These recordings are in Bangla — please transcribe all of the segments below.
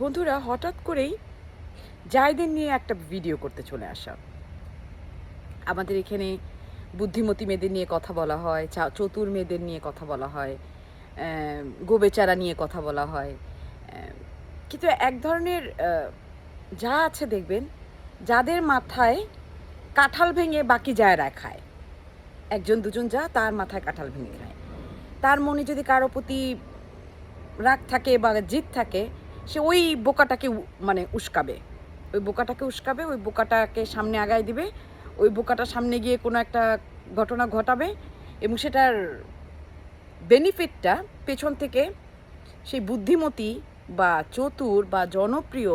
বন্ধুরা, হঠাৎ করেই জায়দের নিয়ে একটা ভিডিও করতে চলে আসা। আমাদের এখানে বুদ্ধিমতী মেয়েদের নিয়ে কথা বলা হয় চতুর মেয়েদের নিয়ে কথা বলা হয় গোবেচারা নিয়ে কথা বলা হয়। কিন্তু এক ধরনের যা আছে দেখবেন, যাদের মাথায় কাঁঠাল ভেঙে বাকি জায়রা খায় একজন, দুজন যা, তার মাথায় কাঁঠাল ভেঙে খায় তার মনে যদি কারও প্রতি রাগ থাকে বা জিদ থাকে সে ওই বোকাটাকে মানে উস্কাবে। ওই বোকাটাকে উস্কাবে, ওই বোকাটাকে সামনে আগায় দিবে, ওই বোকাটা সামনে গিয়ে কোনো একটা ঘটনা ঘটাবে এবং সেটার বেনিফিটটা পেছন থেকে সেই বুদ্ধিমতী বা চতুর বা জনপ্রিয়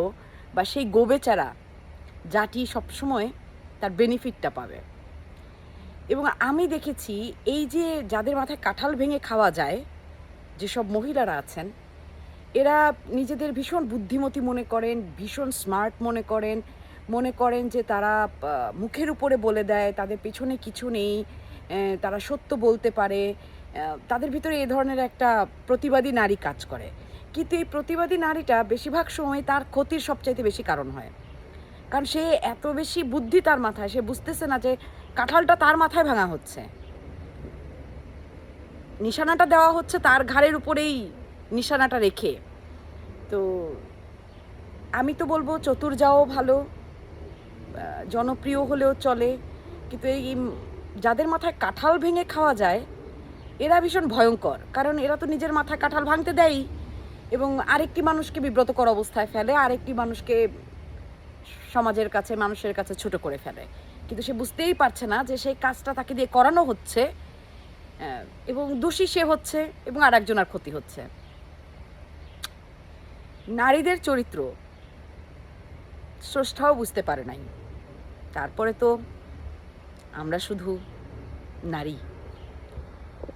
বা সেই গোবেচারা জাতি সবসময় তার বেনিফিটটা পাবে। এবং আমি দেখেছি এই যে যাদের মাথায় কাঁঠাল ভেঙে খাওয়া যায়, যেসব মহিলারা আছেন এরা নিজেদের ভীষণ বুদ্ধিমতী মনে করেন, ভীষণ স্মার্ট মনে করেন মনে করেন যে তারা মুখের উপরে বলে দেয়, তাদের পেছনে কিছু নেই তারা সত্য বলতে পারে তাদের ভিতরে এই ধরনের একটা প্রতিবাদী নারী কাজ করে। কিন্তু এই প্রতিবাদী নারীটা বেশিরভাগ সময় তার ক্ষতির সবচাইতে বেশি কারণ হয়। কারণ সে এত বেশি বুদ্ধি তার মাথায়, সে বুঝতেছে না যে কাঁঠালটা তার মাথায় ভাঙা হচ্ছে। নিশানাটা দেওয়া হচ্ছে তার ঘাড়ের উপরেই। নিশানাটা রেখে। তো আমি তো বলব চতুর যাও ভালো জনপ্রিয় হলেও চলে। কিন্তু এই যাদের মাথায় কাঁঠাল ভেঙে খাওয়া যায়, এরা ভীষণ ভয়ঙ্কর। কারণ এরা তো নিজের মাথায় কাঁঠাল ভাঙতে দেয় এবং আরেকটি মানুষকে বিব্রতকর অবস্থায় ফেলে, আরেকটি মানুষকে সমাজের কাছে, মানুষের কাছে ছোট করে ফেলে। কিন্তু সে বুঝতেই পারছে না যে সেই কাজটা তাকে দিয়ে করানো হচ্ছে এবং দোষী সে হচ্ছে, এবং আর একজনের ক্ষতি হচ্ছে। নারীদের চরিত্র। স্রষ্টাও বুঝতে পারে নাই। তারপরে তো আমরা শুধু নারী।